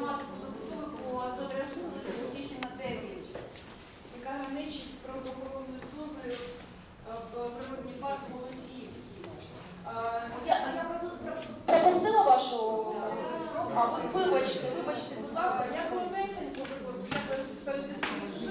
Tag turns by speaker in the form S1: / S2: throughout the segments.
S1: тематику забудови по за адресою Потіхіна 9, яка граничить з природоохоронною зоною е, в природній парк Голосіївський. Е,
S2: Я, я про- про- пропустила вашу. А, ви, вибачте, вибачте, будь ласка,
S1: Я коротенько якось передискусію.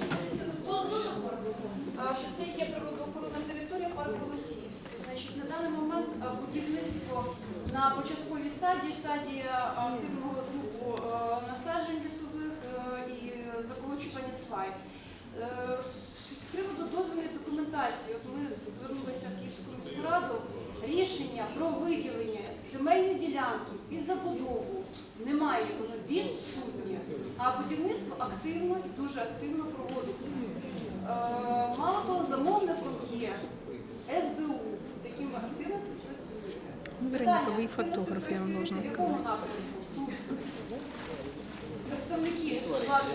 S2: Ну, дуже коротко.
S1: А, що це є природоохоронна територія парк Голосіївський. Значить, на даний момент будівництво на початковій стадії, стадії активного звуку е, насаджень лісових е, і свай. Е, з- приводу дозвільної документації, от ми звернулися в Київську міську раду, рішення про виділення земельної ділянки під забудову немає, воно відсутнє, а будівництво активно і дуже активно проводиться. Е, Мало того, замовником є СБУ, з яким ми активно співпрацюємо. Питання,
S3: фотограф, я вам должна сказати.
S1: Представники влади.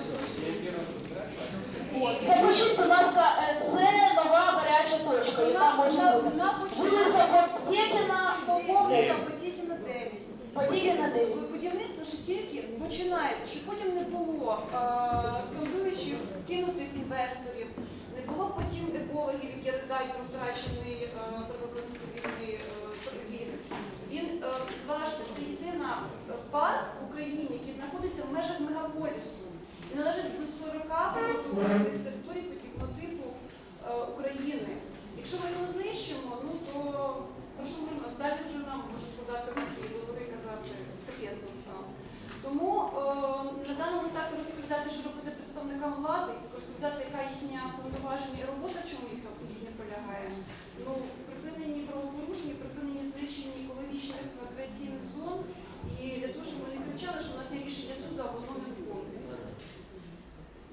S2: Запишіть, будь ласка, е, це нова гаряча точка, яка може бути. Вулиця Потєкіна,
S1: Поповника Потіхіна 9.
S2: Потєкіна 9.
S1: Будівництво ще тільки починається, щоб потім не було е, скандуючих кинутих інвесторів, не було потім екологів, які про втрачений е, природно-заповідний е, ліс. Він, е, зважте, це єдина е, парк в Україні, який знаходиться в межах мегаполісу і належить до 40 природоохоронних територій подібного типу е, України. Якщо ми його знищимо, ну то прошу мене, далі вже нам може складати руки і говори казати, капець настав. Тому е, на даному етапі розповідати, що робити представникам влади, розповідати, яка їхня повноваження і робота, чому їхня, їхня полягає. Ну, припинені правопорушення, припинені знищення екологічних рекреаційних зон, і для того, щоб ми не кричали, що у нас є рішення суду, воно не виконується.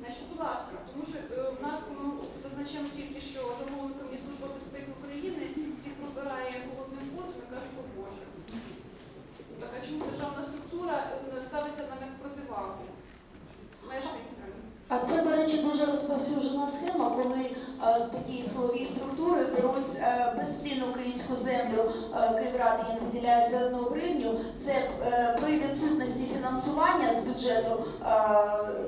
S1: Значить, будь ласка, тому що е, в нас, коли ми зазначаємо тільки, що замовником є Служба безпеки України, всіх пробирає холодним потом і каже, о Боже. Так, а чому державна структура е, ставиться нам як противагу? Мешканцям.
S2: А це, до речі, дуже розповсюджена схема, коли е, з такі силові структури беруть е, безцінну київську землю е, Київради, їм виділяють за одну гривню. Це при відсутності фінансування з бюджету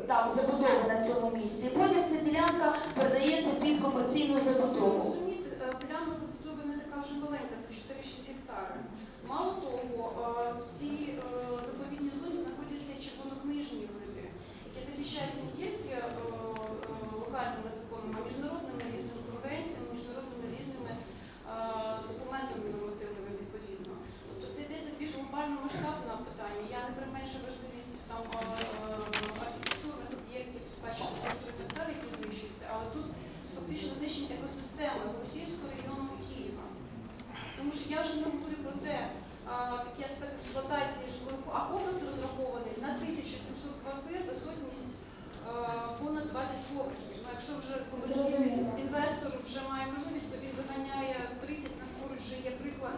S2: там забудови на цьому місці. Потім ця ділянка передається під комерційну
S1: Ну,
S2: забудову.
S1: розумієте, е, пляма забудови не така вже маленька, це 4-6 гектари. Мало того, е, в цій е, заповідній зоні знаходяться і червонокнижні види, які захищаються не тільки е, е, локальними законами, а міжнародними різними конвенціями, міжнародними різними е, документами нормативними відповідно. Тобто це йдеться більш глобально масштабне питання. Я не применшу важливість там е, е, архітектурних об'єктів, спадщини і так далі, які знищуються, але тут фактично знищення екосистеми Голосіївського району Києва. Тому що я вже не говорю про те, а, такі аспекти експлуатації житлових, а комплекс розрахований на 1700 квартир, висотність е, понад 20 поверхів. Ну, якщо вже комерційний інвестор вже має можливість, то він виганяє 30, на поруч вже є приклад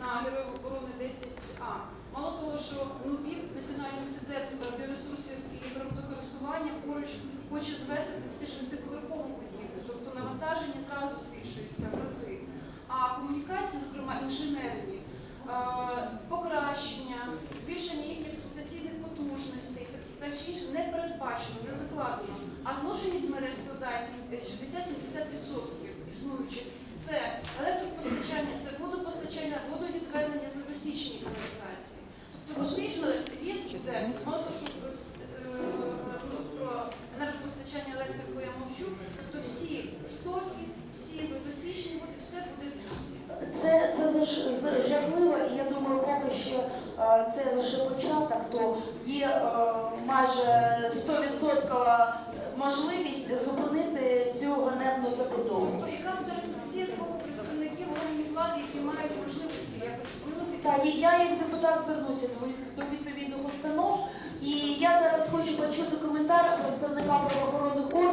S1: на Героїв оборони 10А. Мало того, що НУБІП, Національний університет біоресурсів і природокористування поруч хоче звести 36-поверхову будівлю, тобто навантаження зразу збільшується в рази. А комунікації, зокрема інженерні, е, каналізації. Тобто фактично ліс мало того, що про, е, ну, енергопостачання електрику я мовчу, тобто всі стоки, всі зловостічні води, все буде в лісі.
S2: Це, це з- жахливо, і я думаю, поки що е, це лише початок, то є е, майже 100% можливість зупинити цю ганебну забудову.
S1: Тобто, яка буде рефлексія з боку представників органів влади, які мають вплинути?
S2: Та і я як депутат звернуся до відповідних установ, і я зараз хочу почути коментар представника правоохоронних органів.